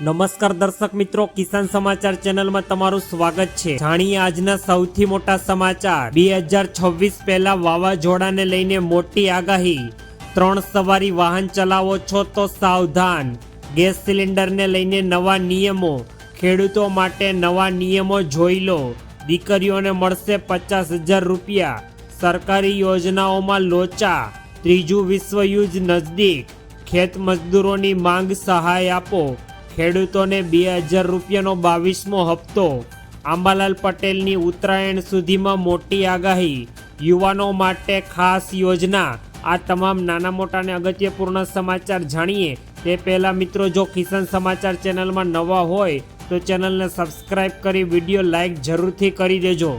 નમસ્કાર દર્શક મિત્રો, કિસાન સમાચાર ચેનલમાં તમારું સ્વાગત છે. જાણીએ આજના સૌથી મોટા સમાચાર. બે હજાર છવ્વીસ પહેલા વાવાઝોડાને લઈને મોટી આગાહી. ત્રણ સવારી વાહન ચલાવો છો તો સાવધાન. ગેસ સિલિન્ડરને લઈને નવા નિયમો. ખેડૂતો માટે નવા નિયમો જોઈ લો. દીકરીઓને મળશે પચાસ હજાર રૂપિયા. સરકારી યોજનાઓમાં લોચા. ત્રીજું વિશ્વયુદ્ધ નજદીક. ખેત મજદૂરોની માંગ સહાય આપો. ખેડૂતોને બે હજાર રૂપિયાનો બાવીસમો હપ્તો. આંબાલાલ પટેલની ઉત્તરાયણ સુધીમાં મોટી આગાહી. યુવાનો માટે ખાસ યોજના. આ તમામ નાના મોટા અને અગત્યપૂર્ણ સમાચાર જાણીએ. તે પહેલાં મિત્રો, જો કિસાન સમાચાર ચેનલમાં નવા હોય, તો ચેનલને સબસ્ક્રાઇબ કરી વીડિયો લાઈક જરૂરથી કરી દેજો.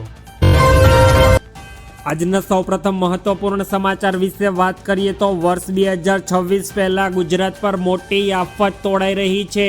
આજના સૌપ્રથમ મહત્વપૂર્ણ સમાચાર વિશે વાત કરીએ તો વર્ષ બે હજાર છવ્વીસ પહેલા ગુજરાત પર મોટી આફત તોડાઈ રહી છે.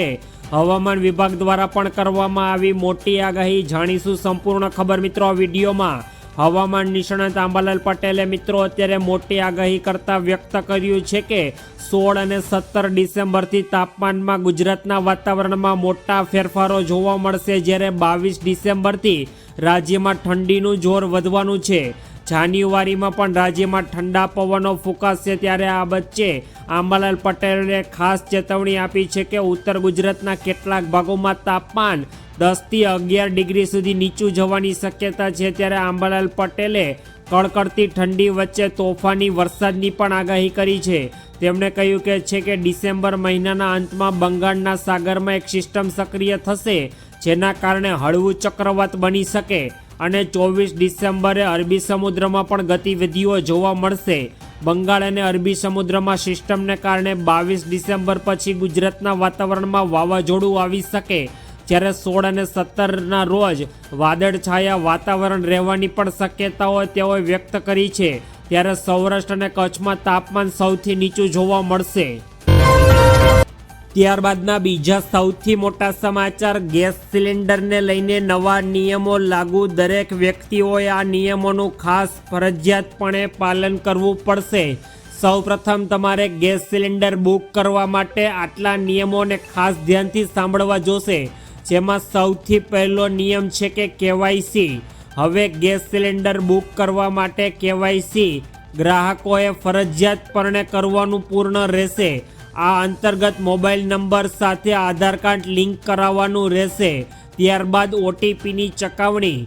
હવામાન વિભાગ દ્વારા પણ કરવામાં આવી મોટી આગાહી. જાણીશું સંપૂર્ણ ખબર મિત્રો વિડીયોમાં. હવામાન નિષ્ણાત આંબાલાલ પટેલે મિત્રો અત્યારે મોટી આગાહી કરતા વ્યક્ત કર્યું છે કે સોળ અને સત્તર ડિસેમ્બરથી તાપમાનમાં ગુજરાતના વાતાવરણમાં મોટા ફેરફારો જોવા મળશે જ્યારે બાવીસ ડિસેમ્બરથી રાજ્યમાં ઠંડીનું જોર વધવાનું છે. જાન્યુઆરીમાં પણ રાજ્યમાં ઠંડા પવનો ફૂંકાશે ત્યારે આ વચ્ચે આંબાલાલ પટેલે ખાસ ચેતવણી આપી છે કે ઉત્તર ગુજરાતના કેટલાક ભાગોમાં તાપમાન દસથી અગિયાર ડિગ્રી સુધી નીચું જવાની શક્યતા છે ત્યારે આંબાલાલ પટેલે કડકડતી ઠંડી વચ્ચે તોફાની વરસાદની પણ આગાહી કરી છે. તેમણે કહ્યું કે છે કે ડિસેમ્બર મહિનાના અંતમાં બંગાળના સાગરમાં એક સિસ્ટમ સક્રિય થશે, જેના કારણે હળવું ચક્રવાત બની શકે. અને ચોવીસ ડિસેમ્બરે અરબી સમુદ્રમાં પણ ગતિવિધિઓ જોવા મળશે. બંગાળ અને અરબી સમુદ્રમાં સિસ્ટમને કારણે બાવીસ ડિસેમ્બર પછી ગુજરાતના વાતાવરણમાં વાવાઝોડું આવી શકે. જ્યારે સોળ અને સત્તરના રોજ વાદળછાયા વાતાવરણ રહેવાની પણ શક્યતાઓ તેઓએ વ્યક્ત કરી છે. ત્યારે સૌરાષ્ટ્ર અને કચ્છમાં તાપમાન સૌથી નીચું જોવા મળશે. ત્યારબાદના બીજા સૌથી મોટા સમાચાર, ગેસ સિલિન્ડરને લઈને નવા નિયમો લાગુ. દરેક વ્યક્તિઓએ આ નિયમોનું ખાસ ફરજિયાતપણે પાલન કરવું પડશે. સૌપ્રથમ તમારે ગેસ સિલિન્ડર બુક કરવા માટે આટલા નિયમોને ખાસ ધ્યાનથી સાંભળવા જોશે, જેમાં સૌથી પહેલો નિયમ છે કે કેવાયસી. હવે ગેસ સિલિન્ડર બુક કરવા માટે કેવાયસી. ગ્રાહકોએ ફરજિયાતપણે કરવાનું પૂર્ણ રહેશે. આ અંતર્ગત મોબાઈલ નંબર સાથે આધાર કાર્ડ લિંક કરાવવાનું રહેશે. ત્યારબાદ ઓટીપીની ચકાવણી.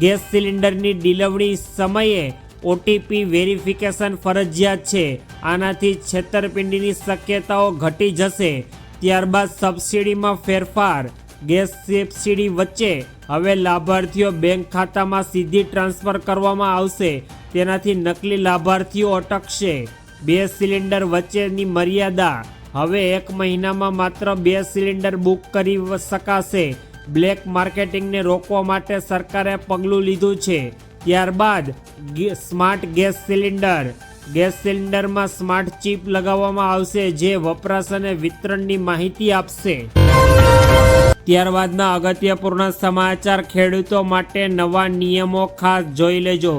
ગેસ સિલિન્ડરની ડિલિવરી સમયે ઓટીપી વેરિફિકેશન ફરજિયાત છે. આનાથી છેતરપિંડીની શક્યતાઓ ઘટી જશે. ત્યારબાદ સબસિડીમાં ફેરફાર. ગેસ સબસિડી વચ્ચે હવે લાભાર્થીઓ બેંક ખાતામાં સીધી ટ્રાન્સફર કરવામાં આવશે. તેનાથી નકલી લાભાર્થીઓ અટકશે. બે સિલિન્ડર વચ્ચેની મર્યાદા હવે એક મહિનામાં માત્ર બે સિલિન્ડર બુક કરી શકાશે. બ્લેક માર્કેટિંગને રોકવા માટે સરકારે પગલું લીધું છે. ત્યારબાદ સ્માર્ટ ગેસ સિલિન્ડર. ગેસ સિલિન્ડરમાં સ્માર્ટ ચિપ લગાવવામાં આવશે જે વપરાશ અને વિતરણની માહિતી આપશે. ત્યારબાદના અગત્યપૂર્ણ સમાચાર ખેડૂતો માટે નવા નિયમો ખાસ જોઈ લેજો.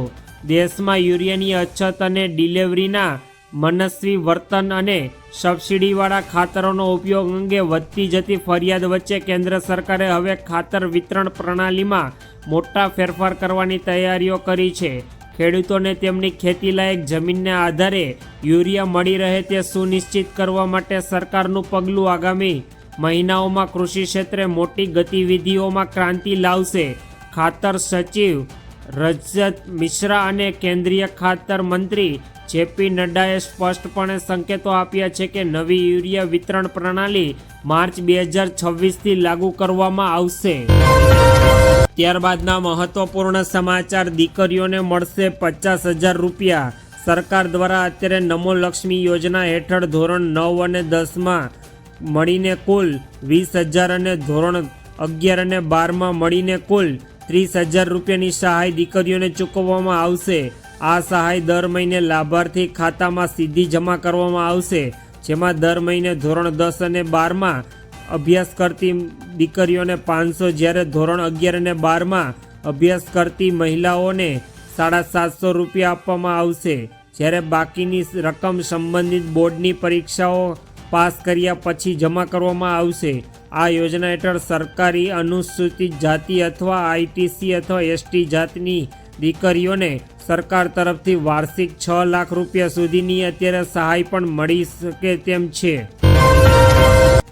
દેશમાં યુરિયાની અછત અને ડિલિવરીના મનસ્વી વર્તન અને સબસિડીવાળા ખાતરોનો ઉપયોગ અંગે વધતી જતી ફરિયાદ વચ્ચે કેન્દ્ર સરકારે હવે ખાતર વિતરણ પ્રણાલીમાં મોટા ફેરફાર કરવાની તૈયારીઓ કરી છે. ખેડૂતોને તેમની ખેતીલાયક જમીનને આધારે યુરિયા મળી રહે તે સુનિશ્ચિત કરવા માટે સરકારનું પગલું આગામી મહિનાઓમાં કૃષિ ક્ષેત્રે મોટી ગતિવિધિઓમાં ક્રાંતિ લાવશે. ખાતર સચિવ રજત મિશ્રા અને કેન્દ્રીય ખાતર મંત્રી જેપી નડ્ડાએ સ્પષ્ટપણે સંકેતો આપ્યા છે કે નવી યુરિયા વિતરણ પ્રણાલી માર્ચ બે હજાર છવ્વીસથી લાગુ કરવામાં આવશે. ત્યારબાદના મહત્વપૂર્ણ સમાચાર દીકરીઓને મળશે પચાસ હજાર રૂપિયા. સરકાર દ્વારા અત્યારે નમો લક્ષ્મી યોજના હેઠળ ધોરણ નવ અને દસમાં મળીને કુલ વીસ હજાર અને ધોરણ અગિયાર અને બારમાં મળીને કુલ ત્રીસ હજાર રૂપિયાની સહાય દીકરીઓને ચૂકવવામાં આવશે. આ સહાય દર મહિને લાભાર્થી ખાતામાં સીધી જમા કરવામાં આવશે, જેમાં દર મહિને ધોરણ દસ અને બારમાં અભ્યાસ કરતી દીકરીઓને પાંચસો જ્યારે ધોરણ અગિયાર અને બારમાં અભ્યાસ કરતી મહિલાઓને સાડા સાતસો રૂપિયા આપવામાં આવશે. જ્યારે બાકીની રકમ સંબંધિત બોર્ડની પરીક્ષાઓ પાસ કર્યા પછી જમા કરવામાં આવશે. આ યોજના હેઠળ સરકારી અનુસૂચિત જાતિ અથવા આઈટીસી અથવા એસટી જાતની દીકરીઓને સરકાર તરફથી વાર્ષિક છ લાખ રૂપિયા સુધીની અત્યારે સહાય પણ મળી શકે તેમ છે.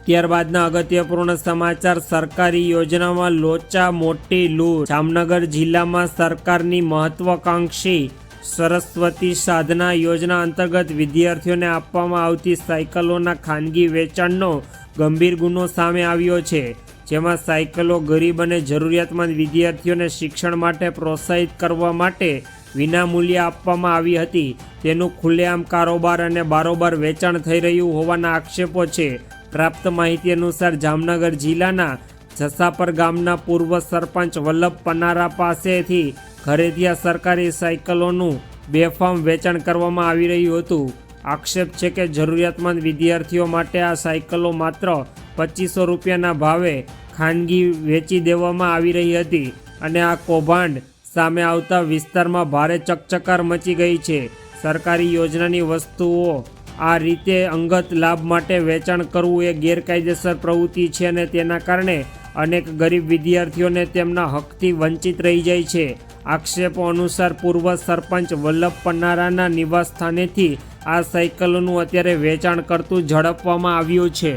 ત્યારબાદના અગત્યપૂર્ણ સમાચાર, સરકારી યોજનામાં લોચા, મોટી લૂ જામનગર જિલ્લામાં સરકારની મહત્વાકાંક્ષી સરસ્વતી સાધના યોજના અંતર્ગત વિદ્યાર્થીઓને આપવામાં આવતી સાયકલોના ખાનગી વેચાણનો ગંભીર ગુનો સામે આવ્યો છે. જેમાં સાયકલો, ગરીબ અને જરૂરિયાતમંદ વિદ્યાર્થીઓને શિક્ષણ માટે પ્રોત્સાહિત કરવા માટે વિનામૂલ્યે આપવામાં આવી હતી. તેનું ખુલ્લેઆમ કારોબાર અને બારોબાર વેચાણ થઈ રહ્યું હોવાના આક્ષેપો છે. પ્રાપ્ત માહિતી અનુસાર જામનગર જિલ્લાના જસાપર ગામના પૂર્વ સરપંચ વલ્લભ પનારા પાસેથી ખરીદ્યા સરકારી સાયકલોનું બેફામ વેચાણ કરવામાં આવી રહ્યું હતું. આક્ષેપ છે કે જરૂરિયાતમંદ વિદ્યાર્થીઓ માટે આ સાયકલો માત્ર પચીસો રૂપિયાના ભાવે ખાનગી વેચી દેવામાં આવી રહી હતી અને આ કૌભાંડ સામે આવતા વિસ્તારમાં ભારે ચકચકાર મચી ગઈ છે. સરકારી યોજનાની વસ્તુઓ આ રીતે અંગત લાભ માટે વેચાણ કરવું એ ગેરકાયદેસર પ્રવૃત્તિ છે અને તેના કારણે અનેક ગરીબ વિદ્યાર્થીઓને તેમના હકથી વંચિત રહી જાય છે. આક્ષેપો અનુસાર પૂર્વ સરપંચ વલ્લભ પન્નારાના નિવાસ સ્થાનેથી આ સાયકલોનું અત્યારે વેચાણ કરતું ઝડપવામાં આવ્યું છે.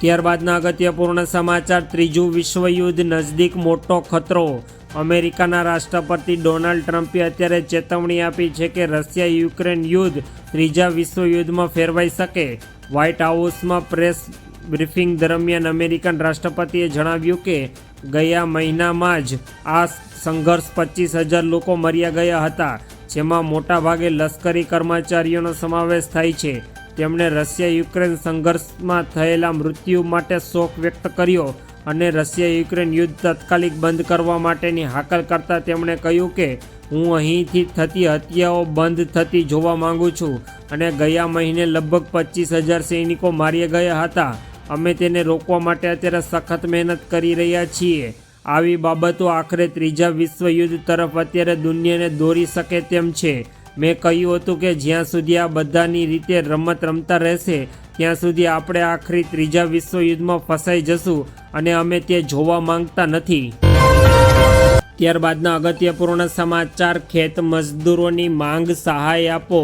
ત્યારબાદના અગત્યપૂર્ણ સમાચાર, ત્રીજું વિશ્વયુદ્ધ નજદીક મોટો ખતરો. અમેરિકાના રાષ્ટ્રપતિ ડોનાલ્ડ ટ્રમ્પે અત્યારે ચેતવણી આપી છે કે રશિયા યુક્રેન યુદ્ધ ત્રીજા વિશ્વયુદ્ધમાં ફેરવાઈ શકે. વ્હાઇટ હાઉસમાં પ્રેસ બ્રીફિંગ દરમિયાન અમેરિકન રાષ્ટ્રપતિએ જણાવ્યું કે ગયા મહિનામાં જ આ સંઘર્ષ પચીસ હજાર લોકો મર્યા ગયા હતા, જેમાં મોટાભાગે લશ્કરી કર્મચારીઓનો સમાવેશ થાય છે. તેમણે રશિયા યુક્રેન સંઘર્ષમાં થયેલા મૃત્યુ માટે શોક વ્યક્ત કર્યો અને રશિયા યુક્રેન યુદ્ધ તાત્કાલિક બંધ કરવા માટેની હાકલ કરતા તેમણે કહ્યું કે, હું અહીંથી થતી હત્યાઓ બંધ થતી જોવા માંગુ છું અને ગયા મહિને લગભગ પચીસ હજાર સૈનિકો માર્યા ગયા હતા. અમે તેને રોકવા માટે અત્યારે સખત મહેનત કરી રહ્યા છીએ. આવી બાબતો આખરે ત્રીજા વિશ્વયુદ્ધ તરફ અત્યારે દુનિયાને દોરી શકે તેમ છે. મેં કહ્યું હતું કે જ્યાં સુધી આ બધાની રીતે રમત રમતા રહેશે, ત્યાં સુધી આપણે આખરી ત્રીજા વિશ્વયુદ્ધમાં ફસાઈ જશું અને અમે તે જોવા માંગતા નથી. ત્યારબાદના અગત્યપૂર્ણ સમાચાર, ખેત મજદૂરોની માંગ સહાય આપો.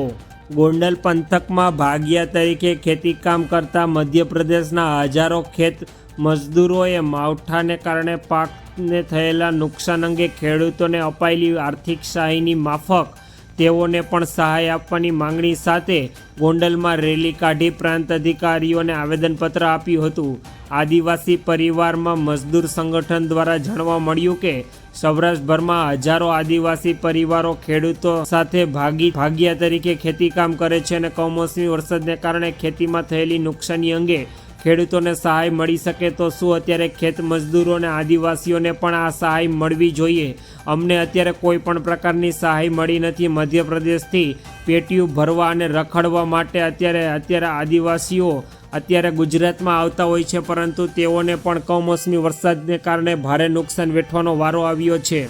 ગોંડલ પંથકમાં ભાગિયા તરીકે ખેતીકામ કરતા મધ્યપ્રદેશના હજારો ખેત મજદૂરોએ માવઠાને કારણે પાકને થયેલા નુકસાન અંગે ખેડૂતોને અપાયેલી આર્થિક સહાયની માફક તેઓને પણ સહાય આપવાની માંગણી સાથે ગોંડલમાં રેલી કાઢી પ્રાંત અધિકારીઓને આવેદનપત્ર આપ્યું હતું. આદિવાસી પરિવારમાં મજદૂર સંગઠન દ્વારા જાણવા મળ્યું કે સૌરાષ્ટ્રભરમાં હજારો આદિવાસી પરિવારો ખેડૂતો સાથે ભાગી ભાગ્યા તરીકે ખેતીકામ કરે છે અને કમોસમી વરસાદને કારણે ખેતીમાં થયેલી નુકસાની અંગે ખેડૂતોને સહાય મળી શકે તો શું અત્યારે ખેત મજદૂરો અને આદિવાસીઓને પણ આ સહાય મળવી જોઈએ? અમને અત્યારે કોઈ પણ પ્રકારની સહાય મળી નથી. મધ્યપ્રદેશથી પેટીયું ભરવા અને રખડવા માટે અત્યારે અત્યારે આદિવાસીઓ અત્યારે ગુજરાતમાં આવતા હોય છે, પરંતુ તેઓને પણ કમોસમી વરસાદને કારણે ભારે નુકસાન વેઠવાનો વારો આવ્યો છે.